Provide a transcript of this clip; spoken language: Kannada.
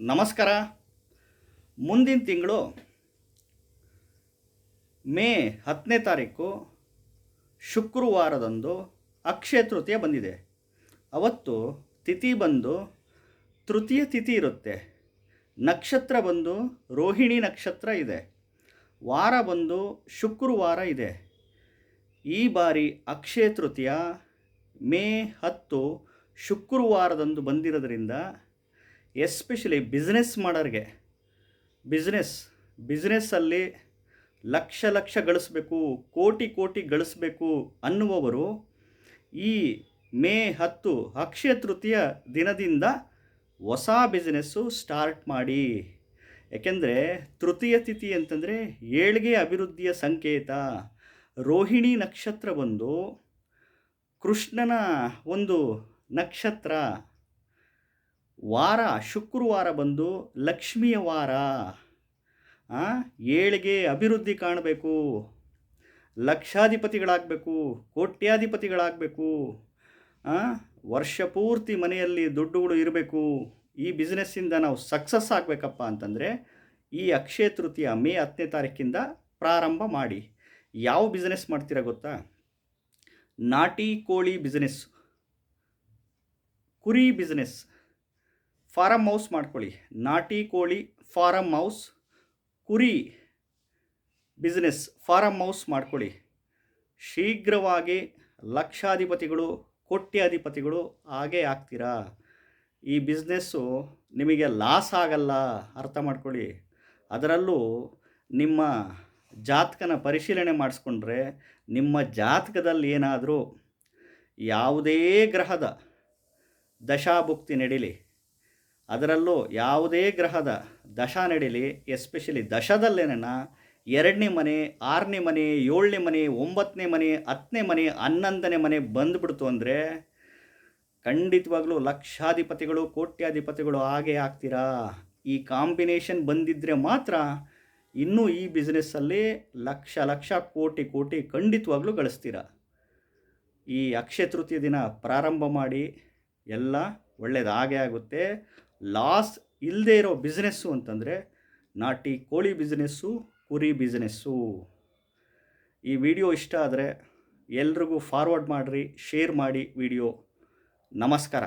ನಮಸ್ಕಾರ. ಮುಂದಿನ ತಿಂಗಳು ಮೇ ಹತ್ತನೇ ತಾರೀಕು ಶುಕ್ರವಾರದಂದು ಅಕ್ಷಯ ತೃತೀಯ ಬಂದಿದೆ. ಅವತ್ತು ತಿಥಿ ಬಂದು ತೃತೀಯ ತಿಥಿ ಇರುತ್ತೆ. ನಕ್ಷತ್ರ ಬಂದು ರೋಹಿಣಿ ನಕ್ಷತ್ರ ಇದೆ. ವಾರ ಬಂದು ಶುಕ್ರವಾರ ಇದೆ. ಈ ಬಾರಿ ಅಕ್ಷಯ ತೃತೀಯ ಮೇ ಹತ್ತು ಶುಕ್ರವಾರದಂದು ಬಂದಿರೋದ್ರಿಂದ ಎಸ್ಪೆಷಲಿ ಬಿಸ್ನೆಸ್ ಮಾಡೋರಿಗೆ, ಬಿಸ್ನೆಸ್, ಬಿಸ್ನೆಸ್ಸಲ್ಲಿ ಲಕ್ಷ ಲಕ್ಷ ಗಳಿಸ್ಬೇಕು, ಕೋಟಿ ಕೋಟಿ ಗಳಿಸ್ಬೇಕು ಅನ್ನುವವರು ಈ ಮೇ ಹತ್ತು ಅಕ್ಷಯ ತೃತೀಯ ದಿನದಿಂದ ಹೊಸ ಬಿಸ್ನೆಸ್ಸು ಸ್ಟಾರ್ಟ್ ಮಾಡಿ. ಯಾಕೆಂದರೆ ತೃತೀಯ ತಿಥಿ ಅಂತಂದರೆ ಏಳಿಗೆ ಅಭಿವೃದ್ಧಿಯ ಸಂಕೇತ. ರೋಹಿಣಿ ನಕ್ಷತ್ರ ಬಂದು ಕೃಷ್ಣನ ಒಂದು ನಕ್ಷತ್ರ. ವಾರ, ಶುಕ್ರವಾರ ಬಂದು ಲಕ್ಷ್ಮಿಯ ವಾರ. ಏಳಿಗೆ ಅಭಿವೃದ್ಧಿ ಕಾಣಬೇಕು. ಲಕ್ಷಾಧಿಪತಿಗಳಾಗಬೇಕು, ಕೋಟ್ಯಾಧಿಪತಿಗಳಾಗಬೇಕು. ವರ್ಷ ಪೂರ್ತಿ ಮನೆಯಲ್ಲಿ ದುಡ್ಡುಗಳು ಇರಬೇಕು. ಈ ಬಿಸ್ನೆಸ್ಸಿಂದ ನಾವು ಸಕ್ಸಸ್ ಆಗಬೇಕಪ್ಪ ಅಂತಂದರೆ ಈ ಅಕ್ಷಯ ತೃತೀಯ ಮೇ ಹತ್ತನೇ ತಾರೀಕಿಂದ ಪ್ರಾರಂಭ ಮಾಡಿ. ಯಾವ ಬಿಸ್ನೆಸ್ ಮಾಡ್ತೀರಾ ಗೊತ್ತಾ? ನಾಟಿ ಕೋಳಿ ಬಿಸ್ನೆಸ್. ಕುರಿ ಬಿಸ್ನೆಸ್. ಫಾರಮ್ ಹೌಸ್ ಮಾಡ್ಕೊಳ್ಳಿ. ನಾಟಿ ಕೋಳಿ ಫಾರಮ್ ಹೌಸ್, ಕುರಿ ಬಿಸ್ನೆಸ್ ಫಾರಮ್ ಹೌಸ್ ಮಾಡ್ಕೊಳ್ಳಿ. ಶೀಘ್ರವಾಗಿ ಲಕ್ಷಾಧಿಪತಿಗಳು, ಕೋಟ್ಯಾಧಿಪತಿಗಳು ಹಾಗೇ ಆಗ್ತೀರಾ? ಈ ಬಿಸ್ನೆಸ್ಸು ನಿಮಗೆ ಲಾಸ್ ಆಗಲ್ಲ, ಅರ್ಥ ಮಾಡ್ಕೊಳ್ಳಿ. ಅದರಲ್ಲೂ ನಿಮ್ಮ ಜಾತಕನ ಪರಿಶೀಲನೆ ಮಾಡಿಸ್ಕೊಂಡ್ರೆ ನಿಮ್ಮ ಜಾತಕದಲ್ಲಿ ಏನಾದರೂ ಯಾವುದೇ ಗ್ರಹದ ದಶಾಭುಕ್ತಿ ನಡೀಲಿ. ಅದರಲ್ಲೂ ಯಾವುದೇ ಗ್ರಹದ ದಶ ನಡೀಲಿ ಎಸ್ಪೆಷಲಿ ದಶದಲ್ಲೇನ ಎರಡನೇ ಮನೆ, ಆರನೇ ಮನೆ, ಏಳನೇ ಮನೆ, ಒಂಬತ್ತನೇ ಮನೆ, ಹತ್ತನೇ ಮನೆ, ಹನ್ನೊಂದನೇ ಮನೆ ಬಂದುಬಿಡ್ತು ಅಂದರೆ ಖಂಡಿತವಾಗ್ಲೂ ಲಕ್ಷಾಧಿಪತಿಗಳು, ಕೋಟ್ಯಾಧಿಪತಿಗಳು ಹಾಗೆ ಆಗ್ತೀರಾ? ಈ ಕಾಂಬಿನೇಷನ್ ಬಂದಿದ್ದರೆ ಮಾತ್ರ ಇನ್ನೂ ಈ ಬಿಸ್ನೆಸ್ಸಲ್ಲಿ ಲಕ್ಷ ಲಕ್ಷ, ಕೋಟಿ ಕೋಟಿ ಖಂಡಿತವಾಗ್ಲೂ ಗಳಿಸ್ತೀರ? ಈ ಅಕ್ಷಯ ತೃತೀಯ ದಿನ ಪ್ರಾರಂಭ ಮಾಡಿ ಎಲ್ಲ ಒಳ್ಳೆಯದಾಗೆ ಆಗುತ್ತೆ. ಲಾಸ್ ಇಲ್ಲದೆ ಇರೋ ಬಿಸ್ನೆಸ್ಸು ಅಂತಂದರೆ ನಾಟಿ ಕೋಳಿ ಬಿಸ್ನೆಸ್ಸು ಕುರಿ ಬಿಸ್ನೆಸ್ಸು ಈ ವಿಡಿಯೋ ಇಷ್ಟ ಆದರೆ ಎಲ್ರಿಗೂ ಫಾರ್ವರ್ಡ್ ಮಾಡಿರಿ ಶೇರ್ ಮಾಡಿ ವಿಡಿಯೋ ನಮಸ್ಕಾರ.